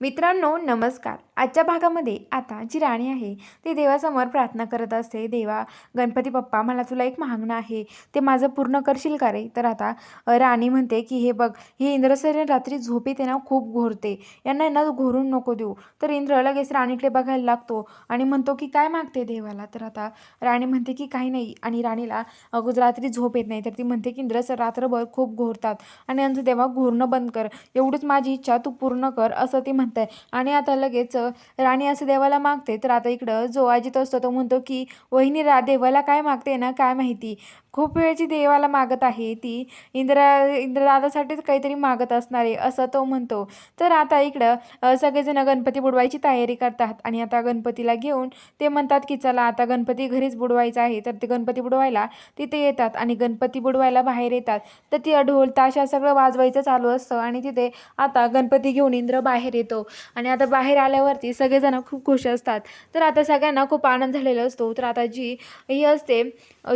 मित्रांनो नमस्कार. आजच्या भागामध्ये आता जी राणी आहे ती देवासमोर प्रार्थना करत असते. देवा गणपती बाप्पा मला तुला एक मागणं आहे. ते माझं पूर्ण करशील का रे? तर आता राणी म्हणते की हे बघ हे इंद्रसेन रात्री झोपेत आहे ना खूप घोरते. यांना यांना घोरून नको देऊ. तर इंद्र लगेच राणीकडे बघायला लागतो आणि म्हणतो की काय मागते देवाला? तर आता राणी म्हणते की काही नाही. आणि राणीला अगोदर रात्री झोप येत नाही. तर ती म्हणते की इंद्र रात्रभर खूप घोरतात आणि यांचं देवा घोरणं बंद कर. एवढीच माझी इच्छा तू पूर्ण कर. असं ती म्हणते. आणि आता लगेच राणी असं देवाला मागते. तर आता इकडं जो अजित असतो तो म्हणतो की वहिनी रा देवाला काय मागते ना काय माहिती? खूप वेळची देवाला मागत आहे ती. इंद्रा इंद्रदादासाठीच काहीतरी मागत असणार आहे असं तो म्हणतो. तर आता इकडं सगळेजण गणपती बुडवायची तयारी करतात. आणि आता गणपतीला घेऊन ते म्हणतात की चला आता गणपती घरीच बुडवायचा आहे. तर ते गणपती बुडवायला तिथे येतात. आणि गणपती बुडवायला बाहेर येतात. तर ती ढोल ताशा सगळं वाजवायचं चालू असतं. आणि तिथे आता गणपती घेऊन इंद्र बाहेर येतो. आणि आता बाहेर आल्यावरती सगळेजण खूप खुश असतात. तर आता सगळ्यांना खूप आनंद झालेला असतो. तर आता जी ही असते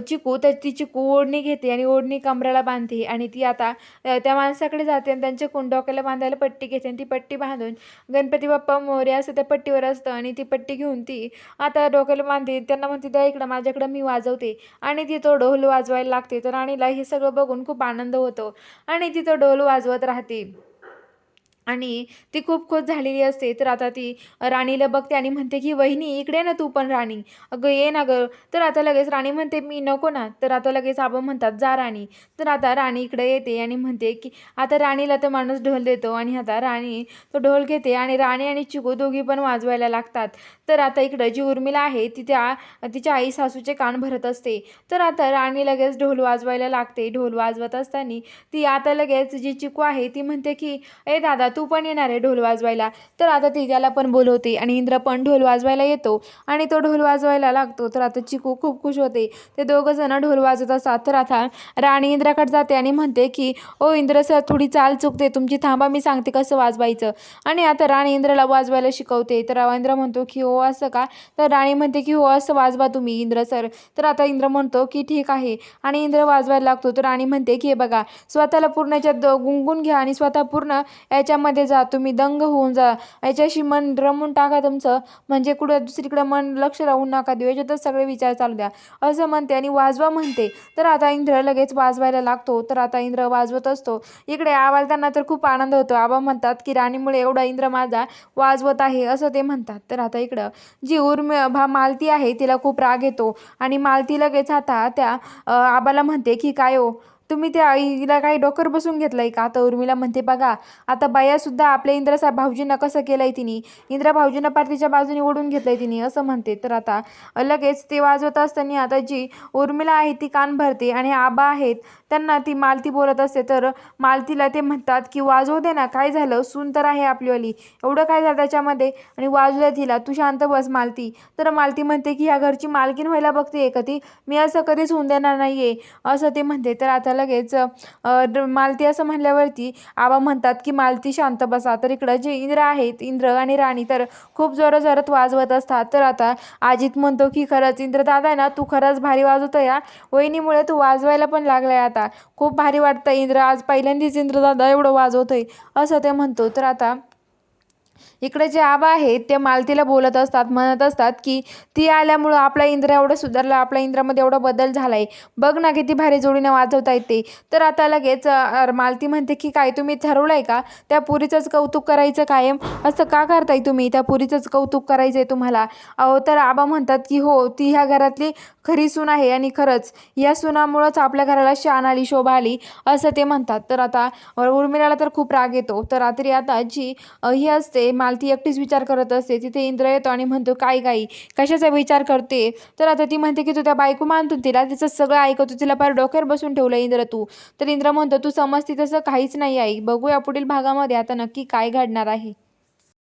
चिकू तर ती चिकू ओढणी घेते आणि ओढणी कमऱ्याला बांधते आणि ती आता त्या माणसाकडे जाते आणि त्यांच्या कुंडोक्याला बांधायला पट्टी घेते आणि ती पट्टी बांधून गणपती बाप्पा मोर्या असं त्या पट्टीवर असतं आणि ती पट्टी घेऊन ती आता डोक्याला बांधते. त्यांना म्हणते द्या इकडं माझ्याकडं मी वाजवते. आणि ती तो ढोल वाजवायला लागते. तर राणीला हे सगळं बघून खूप आनंद होतो आणि ती तो ढोल वाजवत राहते. आणि ती खूप खुश झालेली असते. तर आता ती राणीला बघते आणि म्हणते की वहिनी इकडे ना तू पण राणी. अगं ये ना गं. तर आता लगेच राणी म्हणते मी नको ना. तर आता लगेच आबा म्हणतात जा राणी. तर आता राणी इकडे येते आणि म्हणते की आता राणीला तर माणूस ढोल देतो आणि आता राणी तो ढोल घेते आणि राणी आणि चिकू दोघी पण वाजवायला लागतात. तर आता इकडं जी उर्मिला आहे ती त्या तिच्या आई सासूचे कान भरत असते. तर आता राणी लगेच ढोल वाजवायला लागते. ढोल वाजवत असताना ती आता लगेच जी चिकू आहे ती म्हणते की ए दादा तू पण येणार आहे ढोल वाजवायला. तर आता ती त्याला पण बोलवते आणि इंद्र पण ढोल वाजवायला येतो आणि तो ढोल वाजवायला लागतो. तर आता चिकू खूप खुश होते. ते दोघं जण ढोल वाजवत असतात. तर आता राणी इंद्राकडे जाते आणि म्हणते की ओ इंद्र सर थोडी चाल चुकते. तुमची थांबा मी सांगते कसं वाजवायचं. आणि आता राणी इंद्रला वाजवायला शिकवते. तर इंद्र म्हणतो की हो असं का? तर राणी म्हणते की हो असं वाजवा तुम्ही इंद्र सर. तर आता इंद्र म्हणतो की ठीक आहे. आणि इंद्र वाजवायला लागतो. तर राणी म्हणते की हे बघा स्वतःला पूर्ण याच्यात द- गुंगून घ्या आणि स्वतः पूर्ण याच्या मध्ये जा तुम्ही दंग होऊन जा. याच्याशी मन रमून टाका तुमचं. म्हणजे कुठं दुसरीकडे मन लक्ष राहून नका देऊ. याच्यातच सगळे विचार चालू द्या. असं म्हणते आणि वाजवा म्हणते. तर आता इंद्र लगेच वाजवायला लागतो. तर आता इंद्र वाजवत असतो. इकडे आवाजताना त्यांना तर खूप आनंद होतो. आबा म्हणतात की राणीमुळे एवढा इंद्र माझा वाजवत आहे. असं ते म्हणतात. तर आता इकडं जी उर्म भा मालती आहे तिला खूप राग येतो. आणि मालती लगेच आता त्या आबाला म्हणते की काय हो? तुम्ही त्या आईला काही डोकर बसून घेतलंय का? तर उर्मिला म्हणते बघा आता बायासुद्धा आपल्या इंद्रासा भाऊजींना कसं केलंय तिने? इंद्रा भाऊजींना पार्टीच्या बाजूने ओढून घेतलंय तिने असं म्हणते. तर आता लगेच ते वाजवत असताना आता जी उर्मिला आहे ती कान भरते आणि आबा आहेत त्यांना ती मालती बोलत असते. तर मालतीला ते म्हणतात की वाजवू दे ना काय झालं? सून तर आहे आपलीवाली. एवढं काय झालं त्याच्यामध्ये? आणि वाजवल्या तिला तू शांत बस मालती. तर मालती म्हणते की ह्या घरची मालकीन व्हायला बघते का ती? मी असं कधीच होऊन देणार नाही आहे असं ते म्हणते. तर आता लगेच मालती असं म्हणल्यावरती आबा म्हणतात की मालती शांत बसा. तर इकडं जे इंद्र आहेत इंद्र आणि राणी तर खूप जोरात जोरात वाजवत असतात. तर आता अजित म्हणतो की खरंच इंद्रदादा आहे ना तू खरंच भारी वाजवतो या. वहिनीमुळे तू वाजवायला पण लागलाय आता. खूप भारी वाटतं इंद्र. आज पहिल्यांदाच इंद्रदादा एवढं वाजवतोय असं ते म्हणतो. तर आता इकडे जे आबा आहेत ते मालतीला बोलत असतात म्हणत असतात की ती आल्यामुळं आपला इंद्र एवढं सुधारला आपल्या इंद्रामध्ये एवढा बदल झाला आहे बघ ना किती भारी जोडीने वाजवता येते. तर आता लगेच मालती म्हणते की काय तुम्ही ठरवलं आहे का? त्या पुरीचंच कौतुक करायचं कायम? असं का करताय तुम्ही? त्या पुरीचंच कौतुक करायचं आहे तुम्हाला. अहो तर आबा म्हणतात की हो ती ह्या घरातली खरी सून आहे आणि खरंच या सुनामुळंच आपल्या घराला शान आली शोभा आली असं ते म्हणतात. तर आता उर्मिलाला तर खूप राग येतो. तर रात्री आता जी ही असते मालती एकटीच विचार करत असते. तिथे इंद्र येतो आणि म्हणतो काय गाई कशाचा विचार करते? तर आता ती म्हणते की तू त्या बायको मानतो तिला तिचं सगळं ऐकवतो. तिला फार डोक्यावर बसून ठेवलं इंद्र तू. तर इंद्र म्हणतो तू समजते तसं काहीच नाही आई. बघूया पुढील भागामध्ये आता नक्की काय घडणार आहे.